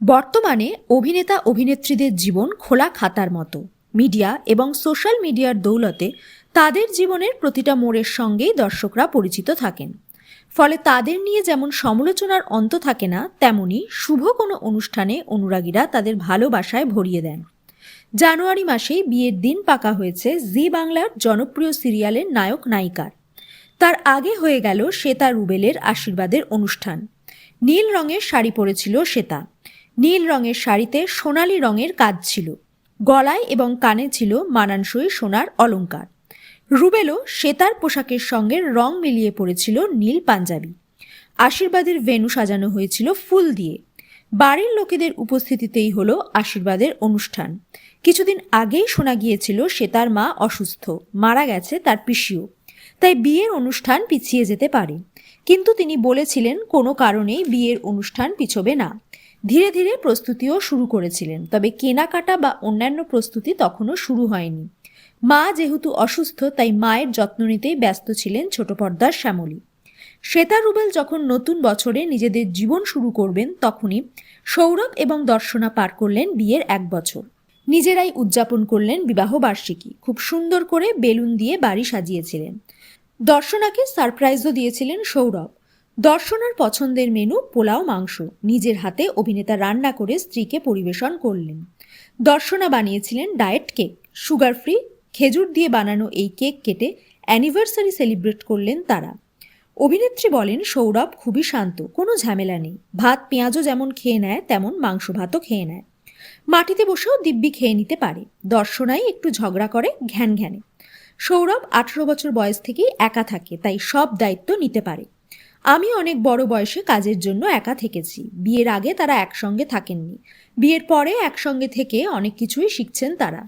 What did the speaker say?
বর্তমানে অভিনেতা অভিনেত্রীদের জীবন খোলা খাতার মতো। মিডিয়া এবং সোশ্যাল মিডিয়ার দৌলতে তাদের জীবনের প্রতিটা মোড়ের সঙ্গেই দর্শকরা পরিচিত থাকেন। ফলে তাদের নিয়ে যেমন সমালোচনার অন্ত থাকে না, তেমনি শুভ কোনো অনুষ্ঠানে অনুরাগীরা তাদের ভালোবাসায় ভরিয়ে দেন। জানুয়ারি মাসেই বিয়ের দিন পাকা হয়েছে জি বাংলার জনপ্রিয় সিরিয়ালের নায়ক নায়িকার। তার আগে হয়ে গেল শ্বেতা রুবেলের আশীর্বাদের অনুষ্ঠান। নীল রঙের শাড়ি পরেছিল শ্বেতা। নীল রঙের শাড়িতে সোনালি রঙের কাজ ছিল। গলায় এবং কানে ছিল মানানসই সোনার অলংকার। রুবেলও শ্বেতার পোশাকের সঙ্গে রং মিলিয়ে পড়েছিল নীল পাঞ্জাবি। আশীর্বাদের ভেনু সাজানো হয়েছিল ফুল দিয়ে। বাড়ির লোকেদের উপস্থিতিতেই হলো আশীর্বাদের অনুষ্ঠান। কিছুদিন আগেই শোনা গিয়েছিল শ্বেতার মা অসুস্থ, মারা গেছে তার পিসিও। তাই বিয়ের অনুষ্ঠান পিছিয়ে যেতে পারে। কিন্তু তিনি বলেছিলেন কোনো কারণেই বিয়ের অনুষ্ঠান পিছবে না। ধীরে ধীরে প্রস্তুতিও শুরু করেছিলেন, তবে কেনাকাটা বা অন্যান্য প্রস্তুতি তখনও শুরু হয়নি। মা যেহেতু অসুস্থ, তাই মায়ের যত্ন নিতেই ব্যস্ত ছিলেন ছোট পর্দার শ্যামলী। শ্বেতা রুবেল যখন নতুন বছরে নিজেদের জীবন শুরু করবেন, তখনই সৌরভ এবং দর্শনা পার করলেন বিয়ের এক বছর। নিজেরাই উদযাপন করলেন বিবাহ বার্ষিকী খুব সুন্দর করে বেলুন দিয়ে বাড়ি সাজিয়েছিলেন। দর্শনাকে সারপ্রাইজও দিয়েছিলেন সৌরভ। দর্শনার পছন্দের মেনু পোলাও, মাংস। নিজের হাতে অভিনেতা রান্না করে স্ত্রীকে পরিবেশন করলেন। দর্শনা বানিয়েছিলেন ডায়েট কেক। সুগার ফ্রি, খেজুর দিয়ে বানানো এই কেক কেটে অ্যানিভার্সারি সেলিব্রেট করলেন তারা। অভিনেত্রী বলেন, সৌরভ খুবই শান্ত, কোনো ঝামেলা নেই। ভাত, পেঁয়াজও যেমন খেয়ে নেয়, তেমন মাংস ভাতও খেয়ে নেয়। মাটিতে বসেও দিব্যি খেয়ে নিতে পারে। দর্শনাই একটু ঝগড়া করে, ঘ্যান ঘ্যানে। সৌরভ আঠেরো বছর বয়স থেকেই একা থাকে, তাই সব দায়িত্ব নিতে পারে। আমি অনেক বড় বয়সে কাজের জন্য একা থেকেছি। বিয়ের আগে তারা একসঙ্গে থাকেননি। বিয়ের পরে একসঙ্গে থেকে অনেক কিছুই শিখছেন তারা।